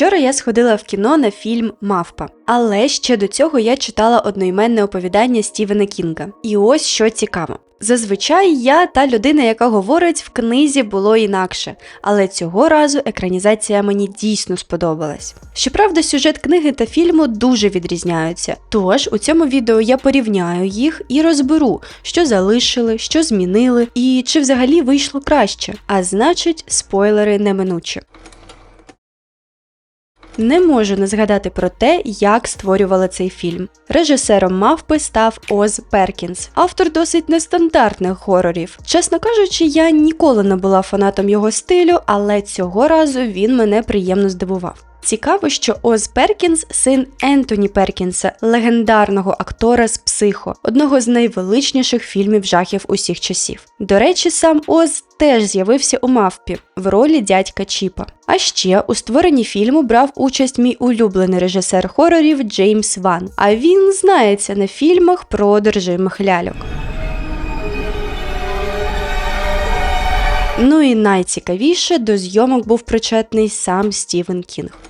Вчора я сходила в кіно на фільм Мавпа, але ще до цього я читала одноіменне оповідання Стівена Кінга. І ось що цікаво. Зазвичай я та людина, яка говорить, в книзі було інакше, але цього разу екранізація мені дійсно сподобалась. Щоправда, сюжет книги та фільму дуже відрізняються. Тож у цьому відео я порівняю їх і розберу, що залишили, що змінили і чи взагалі вийшло краще. А значить, спойлери неминучі. Не можу не згадати про те, як створювали цей фільм. Режисером мавпи став Оз Перкінс, автор досить нестандартних хорорів. Чесно кажучи, я ніколи не була фанатом його стилю, але цього разу він мене приємно здивував. Цікаво, що Оз Перкінс син Ентоні Перкінса, легендарного актора з психо, одного з найвеличніших фільмів жахів усіх часів. До речі, сам Оз теж з'явився у мавпі в ролі дядька Чіпа. А ще у створенні фільму брав участь мій улюблений режисер хорорів Джеймс Ван. А він знається на фільмах про одержимих ляльок. Ну і найцікавіше до зйомок був причетний сам Стівен Кінг.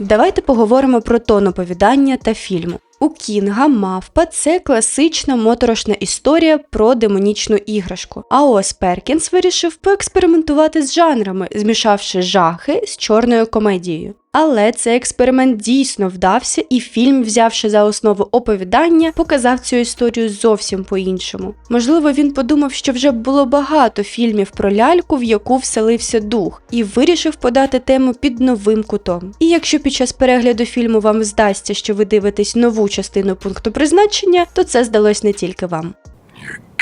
Давайте поговоримо про тон оповідання та фільму. У Кінга мавпа це класична моторошна історія про демонічну іграшку. А ось Перкінс вирішив поекспериментувати з жанрами, змішавши жахи з чорною комедією. Але цей експеримент дійсно вдався, і фільм, взявши за основу оповідання, показав цю історію зовсім по-іншому. Можливо, він подумав, що вже було багато фільмів про ляльку, в яку вселився дух, і вирішив подати тему під новим кутом. І якщо під час перегляду фільму вам здасться, що ви дивитесь нову частину пункту призначення, то це здалось не тільки вам.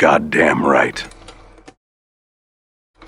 Goddamn right.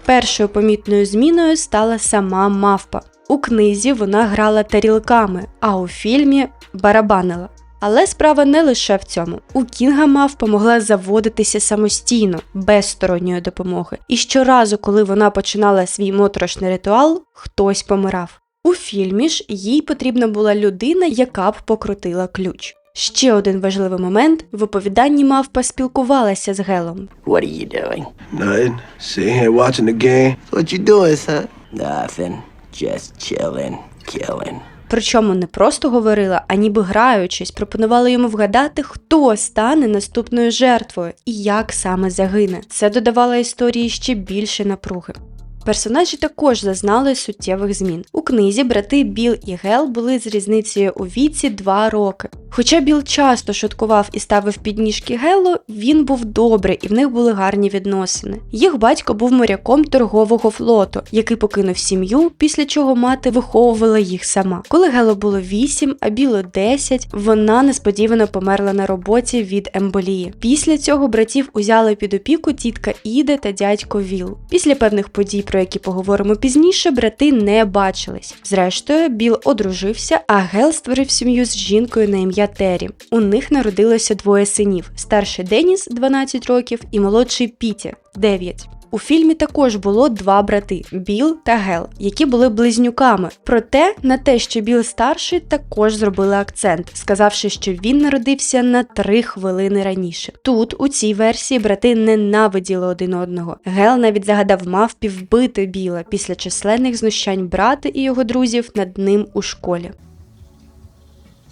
Першою помітною зміною стала сама мавпа. У книзі вона грала тарілками, а у фільмі барабанила. Але справа не лише в цьому. У Кінга мавпа могла заводитися самостійно, без сторонньої допомоги. І щоразу, коли вона починала свій моторошний ритуал, хтось помирав. У фільмі ж їй потрібна була людина, яка б покрутила ключ. Ще один важливий момент в оповіданні мавпа спілкувалася з Гелом. What are you doing? Nothing. Sitting here watching the game. What you doing, son? Nothing. Just chilling, killing. Причому не просто говорила, а ніби граючись, пропонувала йому вгадати, хто стане наступною жертвою і як саме загине. Це додавало історії ще більше напруги. Персонажі також зазнали суттєвих змін. У книзі брати Біл і Гел були з різницею у віці 2 роки. Хоча Біл часто шуткував і ставив підніжки Гелу, він був добрий і в них були гарні відносини. Їх батько був моряком торгового флоту, який покинув сім'ю, після чого мати виховувала їх сама. Коли Гелу було 8, а Білу 10, вона несподівано померла на роботі від емболії. Після цього братів узяли під опіку тітка Іде та дядько Віл. Після певних подій, про які поговоримо пізніше, брати не бачились. Зрештою, Біл одружився, а Гел створив сім'ю з жінкою на ім'я Террі. У них народилося двоє синів: старший Деніс 12 років і молодший Піті 9. У фільмі також було два брати Біл та Гел, які були близнюками. Проте на те, що Біл старший, також зробили акцент, сказавши, що він народився на три хвилини раніше. Тут, у цій версії, брати ненавиділи один одного. Гел навіть загадав мавпі вбити Біла після численних знущань брата і його друзів над ним у школі.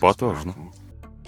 Потужно.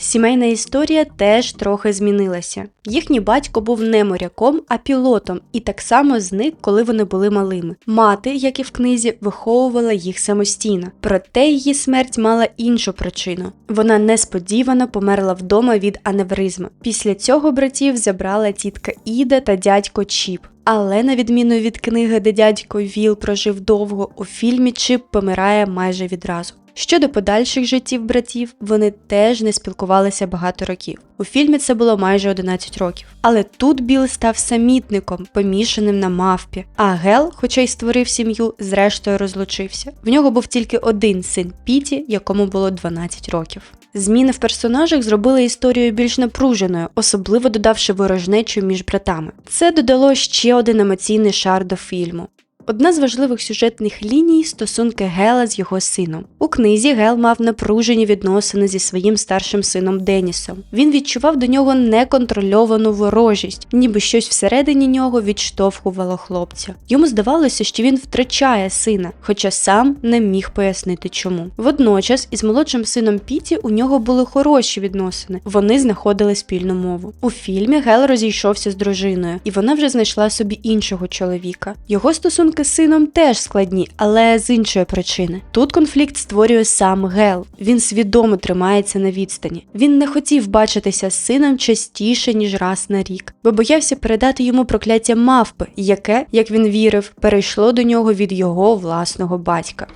Сімейна історія теж трохи змінилася. Їхній батько був не моряком, а пілотом, і так само зник, коли вони були малими. Мати, як і в книзі, виховувала їх самостійно. Проте її смерть мала іншу причину. Вона несподівано померла вдома від аневризми. Після цього братів забрала тітка Іда та дядько Чіп. Але на відміну від книги, де дядько Віл прожив довго, у фільмі Чіп помирає майже відразу. Щодо подальших життів братів, вони теж не спілкувалися багато років. У фільмі це було майже 11 років. Але тут Біл став самітником, помішаним на мавпі. А Гел, хоча й створив сім'ю, зрештою розлучився. В нього був тільки один син Піті, якому було 12 років. Зміни в персонажах зробили історію більш напруженою, особливо додавши ворожнечу між братами. Це додало ще один емоційний шар до фільму. Одна з важливих сюжетних ліній стосунки Гела з його сином. У книзі Гел мав напружені відносини зі своїм старшим сином Денісом. Він відчував до нього неконтрольовану ворожість, ніби щось всередині нього відштовхувало хлопця. Йому здавалося, що він втрачає сина, хоча сам не міг пояснити чому. Водночас із молодшим сином Піті у нього були хороші відносини. Вони знаходили спільну мову. У фільмі Гел розійшовся з дружиною, і вона вже знайшла собі іншого чоловіка. Його стосунки з сином теж складні, але з іншої причини. Тут конфлікт створює сам Гел. Він свідомо тримається на відстані. Він не хотів бачитися з сином частіше ніж раз на рік, бо боявся передати йому прокляття мавпи, яке, як він вірив, перейшло до нього від його власного батька.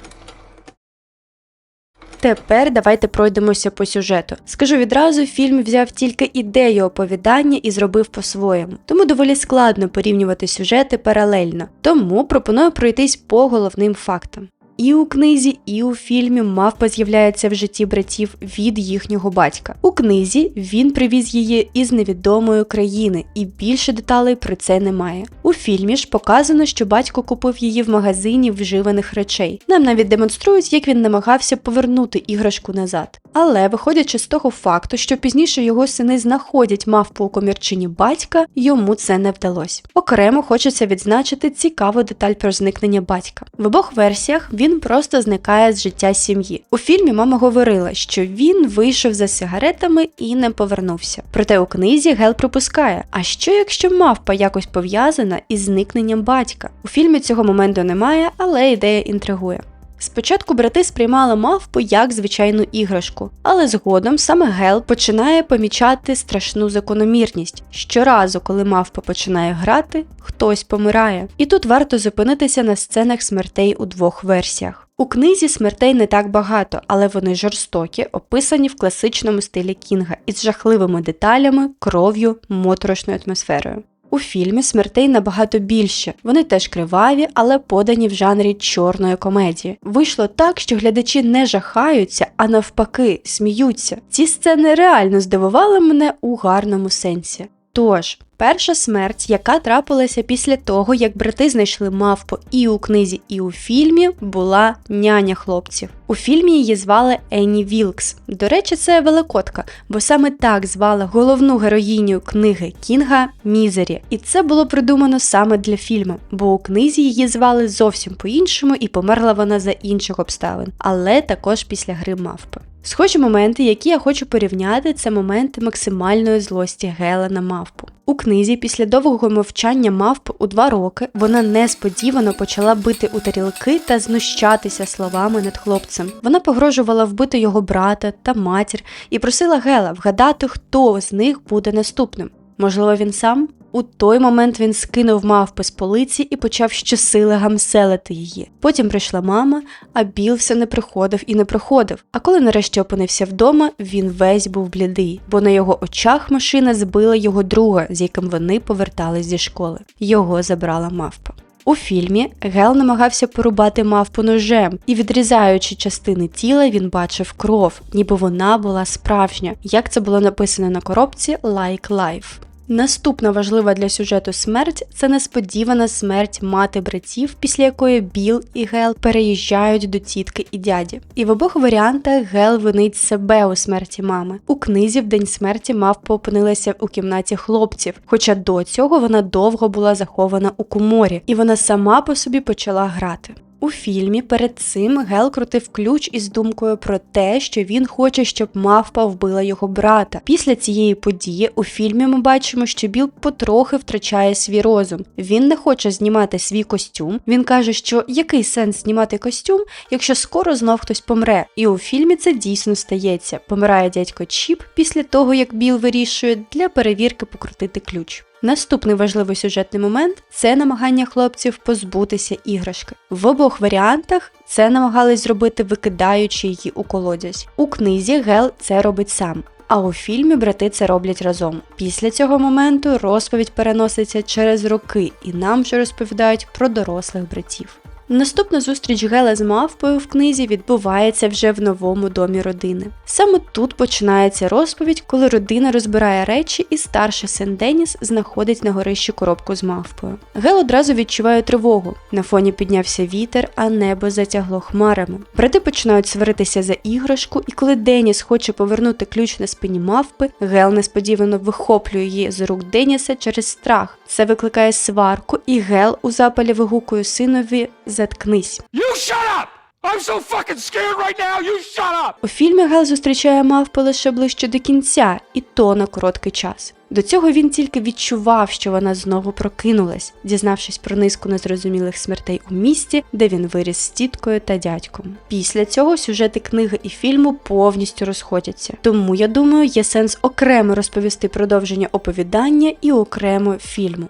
Тепер давайте пройдемося по сюжету. Скажу відразу, фільм взяв тільки ідею оповідання і зробив по-своєму, тому доволі складно порівнювати сюжети паралельно. Тому пропоную пройтись по головним фактам. І у книзі, і у фільмі мавпа з'являється в житті братів від їхнього батька. У книзі він привіз її із невідомої країни, і більше деталей про це немає. У фільмі ж показано, що батько купив її в магазині вживаних речей. Нам навіть демонструють, як він намагався повернути іграшку назад. Але виходячи з того факту, що пізніше його сини знаходять мавпу у комірчині батька, йому це не вдалося. Окремо хочеться відзначити цікаву деталь про зникнення батька. В обох версіях він просто зникає з життя сім'ї. У фільмі мама говорила, що він вийшов за сигаретами і не повернувся. Проте у книзі Гел припускає: а що якщо мавпа якось пов'язана із зникненням батька? У фільмі цього моменту немає, але ідея інтригує. Спочатку брати сприймали мавпу як звичайну іграшку, але згодом саме Гел починає помічати страшну закономірність. Щоразу, коли мавпа починає грати, хтось помирає. І тут варто зупинитися на сценах смертей у двох версіях. У книзі смертей не так багато, але вони жорстокі, описані в класичному стилі Кінга із жахливими деталями, кров'ю, моторошною атмосферою. У фільмі смертей набагато більше. Вони теж криваві, але подані в жанрі чорної комедії. Вийшло так, що глядачі не жахаються, а навпаки, сміються. Ці сцени реально здивували мене у гарному сенсі. Тож, перша смерть, яка трапилася після того, як брати знайшли мавпу і у книзі, і у фільмі, була няня хлопців. У фільмі її звали Енні Вілкс. До речі, це великотка, бо саме так звали головну героїню книги Кінга Мізері. І це було придумано саме для фільму, бо у книзі її звали зовсім по-іншому і померла вона за інших обставин, але також після гри мавпи. Схожі моменти, які я хочу порівняти, це моменти максимальної злості Гела на мавпу. У книзі після довгого мовчання мавп у два роки вона несподівано почала бити у тарілки та знущатися словами над хлопцем. Вона погрожувала вбити його брата та матір і просила Гела вгадати, хто з них буде наступним. Можливо, він сам? У той момент він скинув мавпи з полиці і почав щосили гамселити її. Потім прийшла мама, а Біл все не приходив і не приходив. А коли нарешті опинився вдома, він весь був блідий, бо на його очах машина збила його друга, з яким вони повертались зі школи. Його забрала мавпа. У фільмі Гел намагався порубати мавпу ножем, і відрізаючи частини тіла, він бачив кров, ніби вона була справжня, як це було написано на коробці Like Life. Наступна важлива для сюжету смерть це несподівана смерть мати братів, після якої Біл і Гел переїжджають до тітки і дяді. І в обох варіантах Гел винить себе у смерті мами. У книзі в день смерті мавпа опинилася у кімнаті хлопців, хоча до цього вона довго була захована у коморі, і вона сама по собі почала грати. У фільмі перед цим Гел крутив ключ із думкою про те, що він хоче, щоб мавпа вбила його брата. Після цієї події у фільмі ми бачимо, що Біл потрохи втрачає свій розум. Він не хоче знімати свій костюм. Він каже, що який сенс знімати костюм, якщо скоро знов хтось помре. І у фільмі це дійсно стається. Помирає дядько Чіп після того, як Біл вирішує для перевірки покрутити ключ. Наступний важливий сюжетний момент це намагання хлопців позбутися іграшки. В обох варіантах це намагались зробити, викидаючи її у колодязь. У книзі Гел це робить сам. А у фільмі брати це роблять разом. Після цього моменту розповідь переноситься через роки, і нам вже розповідають про дорослих братів. Наступна зустріч Гела з мавпою в книзі відбувається вже в новому домі родини. Саме тут починається розповідь, коли родина розбирає речі, і старший син Деніс знаходить на горищі коробку з мавпою. Гел одразу відчуває тривогу. На фоні піднявся вітер, а небо затягло хмарами. Брати починають сваритися за іграшку, і коли Деніс хоче повернути ключ на спині мавпи, Гел несподівано вихоплює її з рук Деніса через страх. Це викликає сварку, і Гел у запалі вигукує синові Заткнись. You shut up! I'm so fucking scared right now. You shut up! У фільмі Гел зустрічає мавпи лише ближче до кінця, і то на короткий час. До цього він тільки відчував, що вона знову прокинулась, дізнавшись про низку незрозумілих смертей у місті, де він виріс з тіткою та дядьком. Після цього сюжети книги і фільму повністю розходяться. Тому я думаю, є сенс окремо розповісти продовження оповідання і окремо фільму.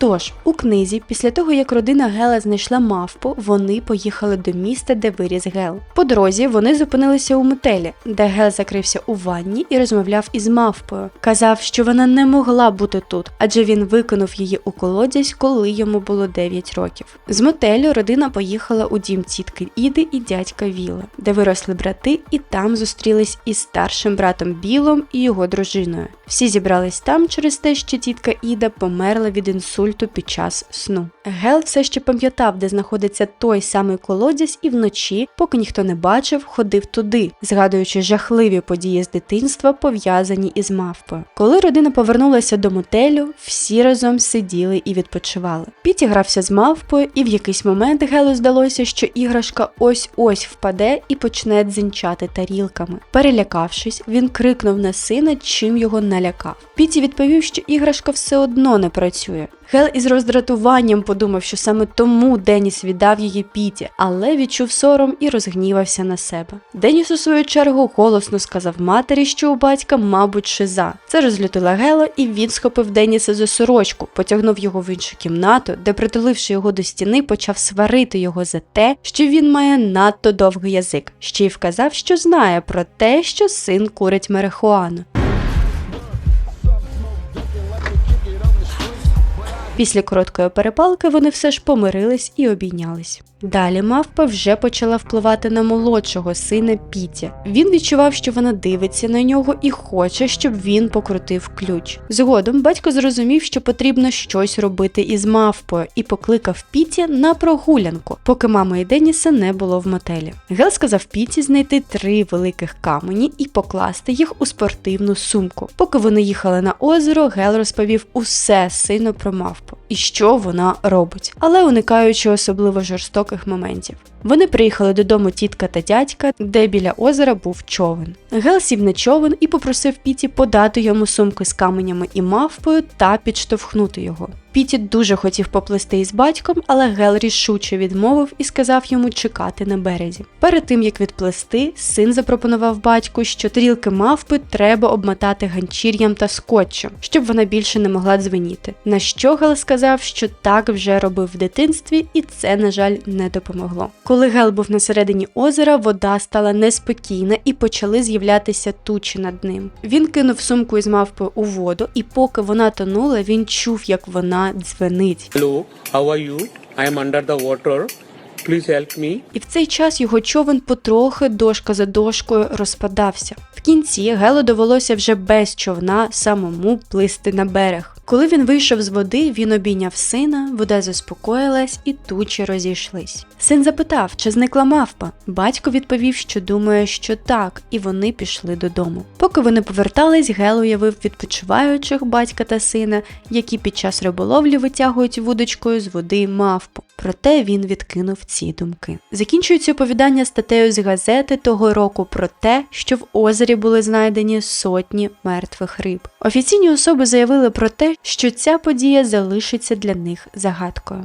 Тож, у книзі, після того як родина Гела знайшла мавпу, вони поїхали до міста, де виріс Гел. По дорозі вони зупинилися у мотелі, де Гел закрився у ванні і розмовляв із мавпою. Казав, що вона не могла бути тут, адже він викинув її у колодязь, коли йому було 9 років. З мотелю родина поїхала у дім тітки Іди і дядька Віла, де виросли брати, і там зустрілись із старшим братом Білом і його дружиною. Всі зібрались там через те, що тітка Іда померла від інсульту під час сну. Гел все ще пам'ятав, де знаходиться той самий колодязь, і вночі, поки ніхто не бачив, ходив туди, згадуючи жахливі події з дитинства, пов'язані із мавпою. Коли родина повернулася до мотелю, всі разом сиділи і відпочивали. Піті грався з мавпою, і в якийсь момент Гелу здалося, що іграшка ось-ось впаде і почне дзинчати тарілками. Перелякавшись, він крикнув на сина, чим його налякав. Піті відповів, що іграшка все одно не працює. Гел із роздратуванням подумав, що саме тому Деніс віддав її Піті, але відчув сором і розгнівався на себе. Деніс, у свою чергу, голосно сказав матері, що у батька, мабуть, шиза. Це розлютило Гела, і він схопив Деніса за сорочку, потягнув його в іншу кімнату, де, притуливши його до стіни, почав сварити його за те, що він має надто довгий язик. Ще й вказав, що знає про те, що син курить марихуану. Після короткої перепалки вони все ж помирились і обійнялись. Далі мавпа вже почала впливати на молодшого сина Піті. Він відчував, що вона дивиться на нього і хоче, щоб він покрутив ключ. Згодом батько зрозумів, що потрібно щось робити із мавпою, і покликав Піті на прогулянку, поки мама і Деніса не було в мотелі. Гел сказав Піті знайти три великих камені і покласти їх у спортивну сумку. Поки вони їхали на озеро, Гел розповів усе сину про мавпу і що вона робить, але уникаючи особливо жорстоких моментів. Вони приїхали додому тітка та дядька, де біля озера був човен. Гел сів на човен і попросив Піті подати йому сумки з каменями і мавпою та підштовхнути його. Піті дуже хотів поплисти із батьком, але Гел рішуче відмовив і сказав йому чекати на березі. Перед тим як відплисти, син запропонував батьку, що тарілки мавпи треба обмотати ганчір'ям та скотчем, щоб вона більше не могла дзвеніти. На що Гел сказав, що так вже робив в дитинстві, і це, на жаль, не допомогло. Коли Гел був на середині озера, вода стала неспокійна і почали з'являтися тучі над ним. Він кинув сумку із мавпою у воду, і поки вона тонула, він чув, як вона дзвенить. Hello, how are you? I am under the water. Please help me. І в цей час його човен потрохи дошка за дошкою розпадався. В кінці Гелу довелося вже без човна самому плисти на берег. Коли він вийшов з води, він обійняв сина, вода заспокоїлась і тучі розійшлись. Син запитав, чи зникла мавпа. Батько відповів, що думає, що так, і вони пішли додому. Поки вони повертались, Гел уявив відпочиваючих батька та сина, які під час риболовлі витягують вудочкою з води мавпу. Проте він відкинув ці думки. Закінчується оповідання статтею з газети того року про те, що в озері були знайдені сотні мертвих риб. Офіційні особи заявили про те, що ця подія залишиться для них загадкою.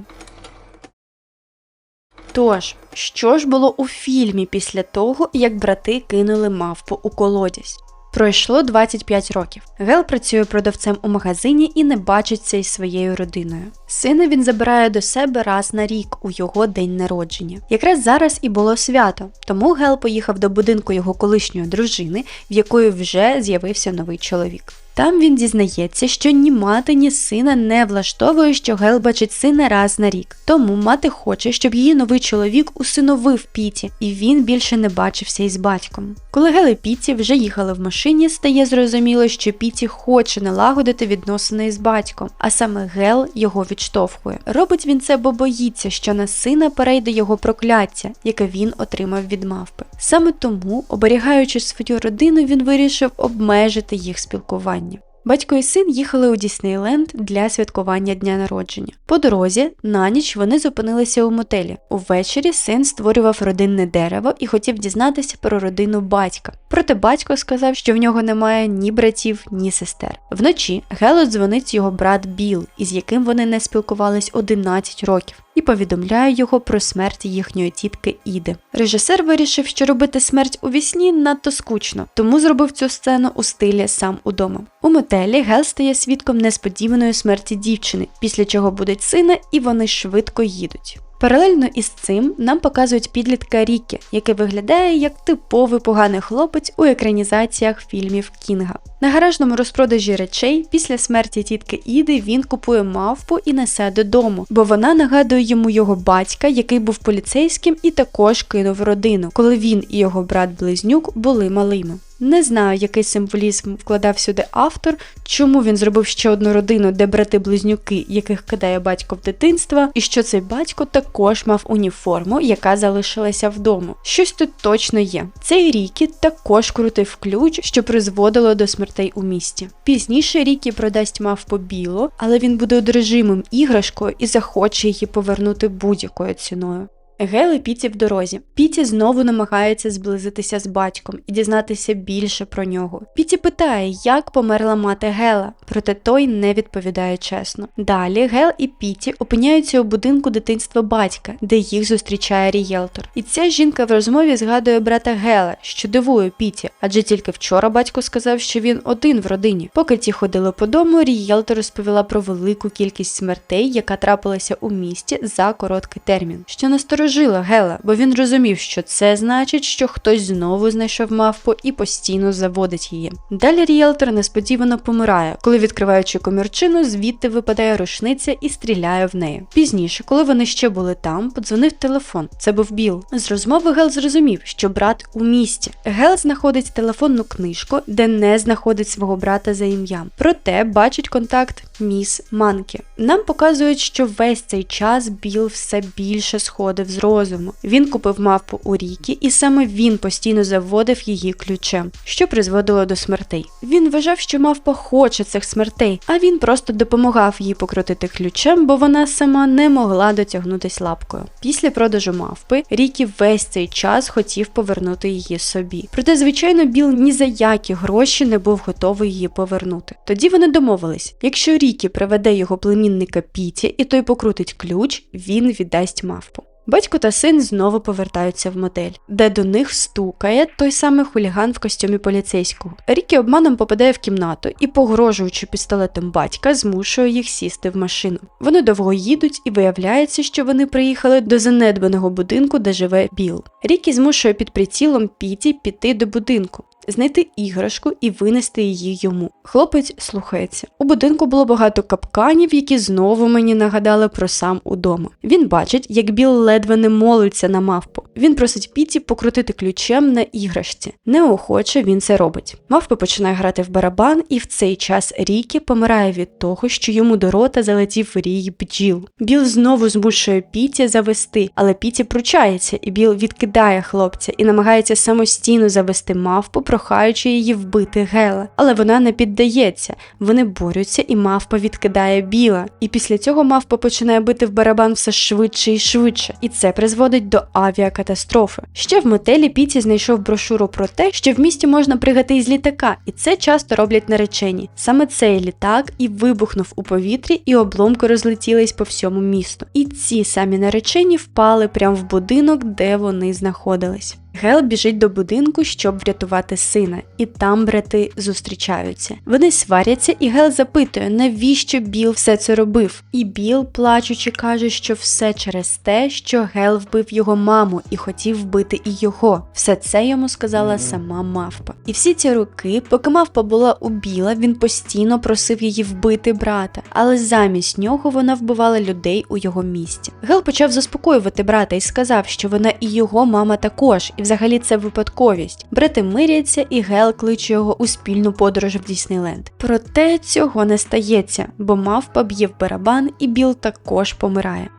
Тож, що ж було у фільмі після того, як брати кинули мавпу у колодязь? Пройшло 25 років. Гел працює продавцем у магазині і не бачиться із своєю родиною. Сина він забирає до себе раз на рік у його день народження. Якраз зараз і було свято, тому Гел поїхав до будинку його колишньої дружини, в якої вже з'явився новий чоловік. Там він дізнається, що ні мати, ні сина не влаштовує, що Гел бачить сина раз на рік. Тому мати хоче, щоб її новий чоловік усиновив Піті, і він більше не бачився із батьком. Коли Гел і Піті вже їхали в машині, стає зрозуміло, що Піті хоче налагодити відносини із батьком, а саме Гел його відштовхує. Робить він це, бо боїться, що на сина перейде його прокляття, яке він отримав від мавпи. Саме тому, оберігаючи свою родину, він вирішив обмежити їх спілкування. Батько і син їхали у Діснейленд для святкування дня народження. По дорозі на ніч вони зупинилися у мотелі. Увечері син створював родинне дерево і хотів дізнатися про родину батька. Проте батько сказав, що в нього немає ні братів, ні сестер. Вночі Гело дзвонить його брат Біл, із яким вони не спілкувались 11 років. І повідомляє його про смерть їхньої тітки Іди. Режисер вирішив, що робити смерть у вісні надто скучно, тому зробив цю сцену у стилі сам удома. У мотелі Гел стає свідком несподіваної смерті дівчини, після чого будуть сина, і вони швидко їдуть. Паралельно із цим нам показують підлітка Рікі, який виглядає як типовий поганий хлопець у екранізаціях фільмів Кінга. На гаражному розпродажі речей після смерті тітки Іди він купує мавпу і несе додому, бо вона нагадує йому його батька, який був поліцейським і також кинув родину, коли він і його брат-близнюк були малими. Не знаю, який символізм вкладав сюди автор, чому він зробив ще одну родину, де брати-близнюки, яких кидає батько в дитинство, і що цей батько також мав уніформу, яка залишилася вдома. Щось тут точно є. Цей Рікі також крутив ключ, що призводило до смертей у місті. Пізніше Рікі продасть мавпу біло, але він буде одержимим іграшкою і захоче її повернути будь-якою ціною. Гел і Піті в дорозі. Піті знову намагається зблизитися з батьком і дізнатися більше про нього. Піті питає, як померла мати Гела, проте той не відповідає чесно. Далі Гел і Піті опиняються у будинку дитинства батька, де їх зустрічає рієлтор. І ця жінка в розмові згадує брата Гела, що дивує Піті, адже тільки вчора батько сказав, що він один в родині. Поки ті ходили по дому, рієлтор розповіла про велику кількість смертей, яка трапилася у місті за короткий термін. Що насторожила Гела, бо він розумів, що це значить, що хтось знову знайшов мавпу і постійно заводить її. Далі рієлтор несподівано помирає, коли відкриваючи комірчину, звідти випадає рушниця і стріляє в неї. Пізніше, коли вони ще були там, подзвонив телефон. Це був Біл. З розмови Гел зрозумів, що брат у місті. Гел знаходить телефонну книжку, де не знаходить свого брата за ім'ям. Проте бачить контакт міс Манкі. Нам показують, що весь цей час Біл все більше сходив з розуму. Він купив мавпу у Рікі, і саме він постійно заводив її ключем, що призводило до смертей. Він вважав, що мавпа хоче цих смертей, а він просто допомагав їй покрутити ключем, бо вона сама не могла дотягнутись лапкою. Після продажу мавпи Рікі весь цей час хотів повернути її собі. Проте, звичайно, Біл ні за які гроші не був готовий її повернути. Тоді вони домовились: якщо Рікі приведе його племінника Піті і той покрутить ключ, він віддасть мавпу. Батько та син знову повертаються в мотель, де до них стукає той самий хуліган в костюмі поліцейського. Рікі обманом попадає в кімнату і, погрожуючи пістолетом батька, змушує їх сісти в машину. Вони довго їдуть і виявляється, що вони приїхали до занедбаного будинку, де живе Біл. Рікі змушує під прицілом Піті піти до будинку. Знайти іграшку і винести її йому. Хлопець слухається. У будинку було багато капканів, які знову мені нагадали про сам удома. Він бачить, як Біл ледве не молиться на мавпу. Він просить Піті покрутити ключем на іграшці. Неохоче він це робить. Мавпа починає грати в барабан, і в цей час Рікі помирає від того, що йому до рота залетів рій бджіл. Біл знову змушує Піті завести, але Піті пручається, і Біл відкидає хлопця і намагається самостійно завести мавпу, прохаючи її вбити Гела. Але вона не піддається. Вони борються, і мавпа відкидає Біла. І після цього мавпа починає бити в барабан все швидше і швидше. І це призводить до авіакатастрофи. Ще в мотелі Піті знайшов брошуру про те, що в місті можна пригати із літака, і це часто роблять наречені. Саме цей літак і вибухнув у повітрі, і обломки розлетілись по всьому місту. І ці самі наречені впали прямо в будинок, де вони знаходились. Гел біжить до будинку, щоб врятувати сина, і там брати зустрічаються. Вони сваряться, і Гел запитує, навіщо Біл все це робив. І Біл, плачучи, каже, що все через те, що Гел вбив його маму і хотів вбити і його. Все це йому сказала сама мавпа. І всі ці роки, поки мавпа була у Біла, він постійно просив її вбити брата, але замість нього вона вбивала людей у його місті. Гел почав заспокоювати брата і сказав, що вона і його мама також, і взагалі це випадковість. Брати миряться, і Гел кличе його у спільну подорож в Діснейленд. Проте цього не стається, бо мавпа б'є в барабан, і Біл також помирає.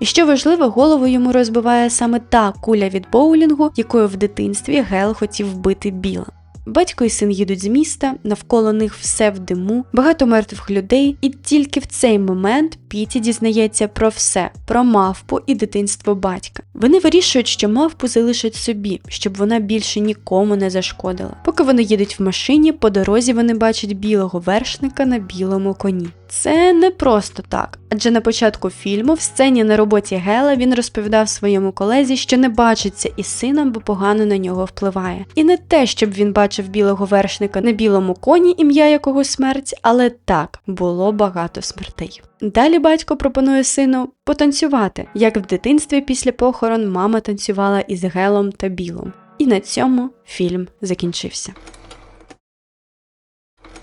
І що важливо, голову йому розбиває саме та куля від боулінгу, якою в дитинстві Гел хотів вбити Біла. Батько і син їдуть з міста, навколо них все в диму, багато мертвих людей, і тільки в цей момент Піті дізнається про все, про мавпу і дитинство батька. Вони вирішують, що мавпу залишать собі, щоб вона більше нікому не зашкодила. Поки вони їдуть в машині, по дорозі вони бачать білого вершника на білому коні. Це не просто так, адже на початку фільму в сцені на роботі Гела він розповідав своєму колезі, що не бачиться із сином, бо погано на нього впливає. І не те, щоб він бачив білого вершника на білому коні, ім'я якого смерть, але так було багато смертей. Далі батько пропонує сину потанцювати, як в дитинстві після похорон мама танцювала із Гелом та Білом. І на цьому фільм закінчився.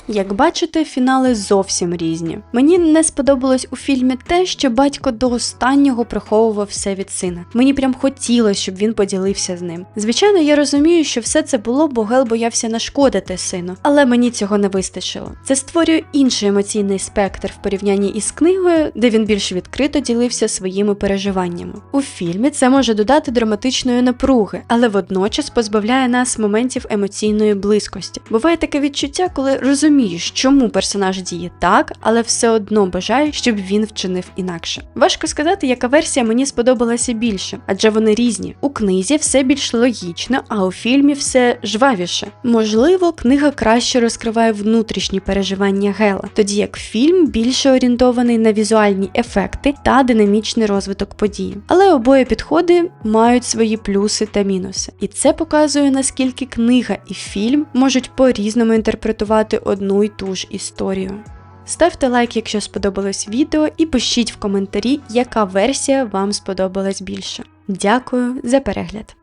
Як бачите, фінали зовсім різні. Мені не сподобалось у фільмі те, що батько до останнього приховував все від сина. Мені прям хотілося, щоб він поділився з ним. Звичайно, я розумію, що все це було, бо Гел боявся нашкодити сину, але мені цього не вистачило. Це створює інший емоційний спектр в порівнянні із книгою, де він більш відкрито ділився своїми переживаннями. У фільмі це може додати драматичної напруги, але водночас позбавляє нас моментів емоційної близькості. Буває таке відчуття, коли розумієш, чому персонаж діє так, але все одно бажаєш, щоб він вчинив інакше. Важко сказати, яка версія мені сподобалася більше, адже вони різні. У книзі все більш логічно, а у фільмі все жвавіше. Можливо, книга краще розкриває внутрішні переживання Гела, тоді як фільм більше орієнтований на візуальні ефекти та динамічний розвиток події. Але обоє підходи мають свої плюси та мінуси, і це показує наскільки книга і фільм можуть по-різному інтерпретувати одну й ту ж історію. Ставте лайк, якщо сподобалось відео, і пишіть в коментарі, яка версія вам сподобалась більше. Дякую за перегляд!